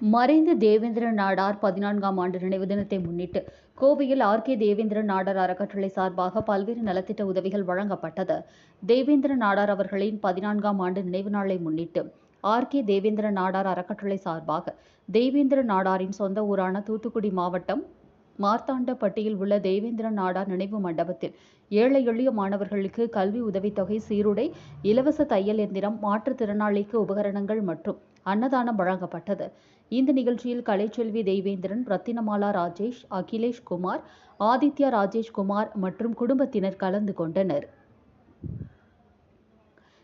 மறைந்த தேவேந்திர நாடார் பதினான்காம் ஆண்டு நினைவு தினத்தை முன்னிட்டு கோவையில் ஆர் கே தேவேந்திர நாடார் அறக்கட்டளை சார்பாக பல்வேறு நலத்திட்ட உதவிகள் வழங்கப்பட்டது. தேவேந்திர நாடார் அவர்களின் பதினான்காம் ஆண்டு நினைவு நாளை முன்னிட்டு ஆர் கே தேவேந்திர நாடார் அறக்கட்டளை சார்பாக தேவேந்திர நாடாரின் சொந்த ஊரான தூத்துக்குடி மாவட்டம் மார்த்தாண்டப்பட்டியில் உள்ள தேவேந்திரன் நாடார் நினைவு மண்டபத்தில் ஏழை எளிய மாணவர்களுக்கு கல்வி உதவித்தொகை சீருடை இலவச தையல் எந்திரம் மாற்றுத்திறனாளிக்கு உபகரணங்கள் மற்றும் அன்னதானம் வழங்கப்பட்டது. இந்த நிகழ்ச்சியில் கலைச்செல்வி தேவேந்திரன் ரத்தினமாலா ராஜேஷ் அகிலேஷ் குமார் ஆதித்யா ராஜேஷ் குமார் மற்றும் குடும்பத்தினர் கலந்து கொண்டனர்.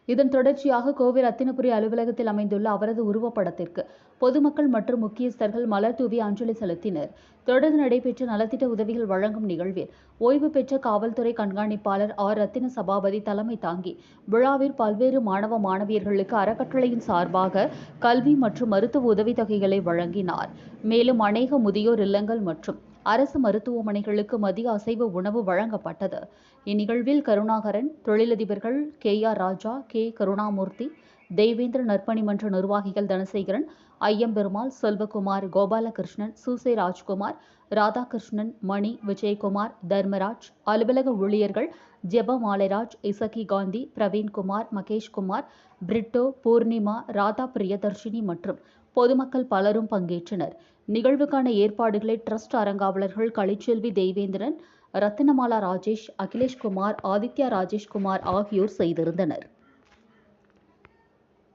இதன் தொடர்ச்சியாக கோவை ரத்தினபுரி அலுவலகத்தில் அமைந்துள்ள அவரது உருவப்படத்திற்கு பொதுமக்கள் மற்றும் முக்கியஸ்தர்கள் மலர் தூவி அஞ்சலி செலுத்தினர். தொடர்ந்து நடைபெற்ற நலத்திட்ட உதவிகள் வழங்கும் நிகழ்வில் ஓய்வு பெற்ற காவல்துறை கண்காணிப்பாளர் ஆர். ரத்தின சபாபதி தலைமை தாங்கி விழாவில் பல்வேறு மாணவ மாணவியர்களுக்கு அறக்கட்டளையின் சார்பாக கல்வி மற்றும் மருத்துவ உதவித்தொகைகளை வழங்கினார். மேலும் அநேக முதியோர் இல்லங்கள் மற்றும் அரசு மருத்துவமனைகளுக்கு மதிய அசைவ உணவு வழங்கப்பட்டது. இந்நிகழ்வில் கருணாகரன் தொழிலதிபர்கள் K. R. Raja K. Karunamoorthy Deivendra நற்பணி மன்ற நிர்வாகிகள் தனசேகரன் ஐயம்பெருமாள் செல்வகுமார் கோபாலகிருஷ்ணன் சூசே ராஜ்குமார் ராதாகிருஷ்ணன் மணி விஜயகுமார் தர்மராஜ் அலுவலக ஊழியர்கள் ஜெப மாலைராஜ் இசக்கி காந்தி பிரவீன்குமார் மகேஷ்குமார் பிரிட்டோ பூர்ணிமா ராதா பிரியதர்ஷினி மற்றும் பொதுமக்கள் பலரும் பங்கேற்றனர். நிகழ்வுக்கான ஏற்பாடுகளை ட்ரஸ்ட் அரங்காவலர்கள் கலைச்செல்வி தேவேந்திரன் ரத்தினமாலா ராஜேஷ் அகிலேஷ்குமார் ஆதித்யா ராஜேஷ்குமார் ஆகியோர் செய்திருந்தனர்.